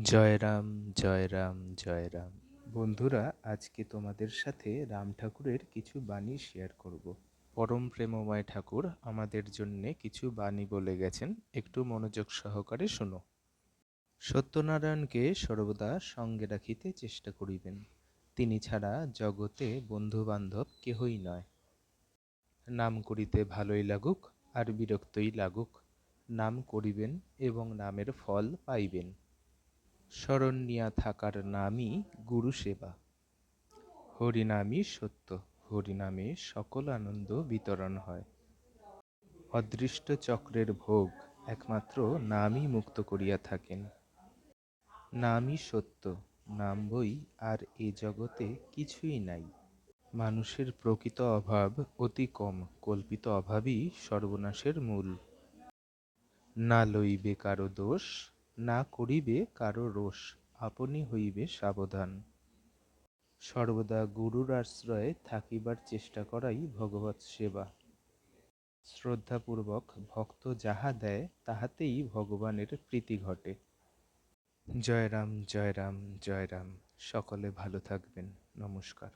জয় রাম জয় রাম জয় রাম। বন্ধুরা আজকে তোমাদের সাথে রাম ঠাকুরের কিছু বাণী শেয়ার করব। পরম প্রেমময় ঠাকুর আমাদের জন্যে কিছু বাণী বলে গেছেন। একটু মনোযোগ সহকারে শোনো। সত্যনারায়ণকে সর্বদা সঙ্গে রাখিতে চেষ্টা করিবেন। তিনি ছাড়া জগতে বন্ধুবান্ধব কেহই নয়। নাম করিতে ভালোই লাগুক আর বিরক্তই লাগুক। নাম করিবেন এবং নামের ফল পাইবেন। স্মরণ নিয়া থাকার নামই গুরু সেবা। হরিনামই সত্য, হরিনামে সকল আনন্দ বিতরণ হয়। অদৃষ্ট চক্রের ভোগ একমাত্র নামই মুক্ত করিয়া থাকেন। নামই সত্য নাম বই আর এ জগতে কিছুই নাই। মানুষের প্রকৃত অভাব অতি কম, কল্পিত অভাবই সর্বনাশের মূল। না লইবে কারও দোষ না করিবে কারও রোষ, আপনি হইবে সাবধান। সর্বদা গুরুর আশ্রয়ে থাকিবার চেষ্টা করাই ভগবৎ সেবা। শ্রদ্ধাপূর্বক ভক্ত যাহা দেয়, তাহাতেই ভগবানের প্রীতি ঘটে। জয়রাম জয়রাম জয় রাম জয় রাম সকলে ভালো থাকবেন। নমস্কার।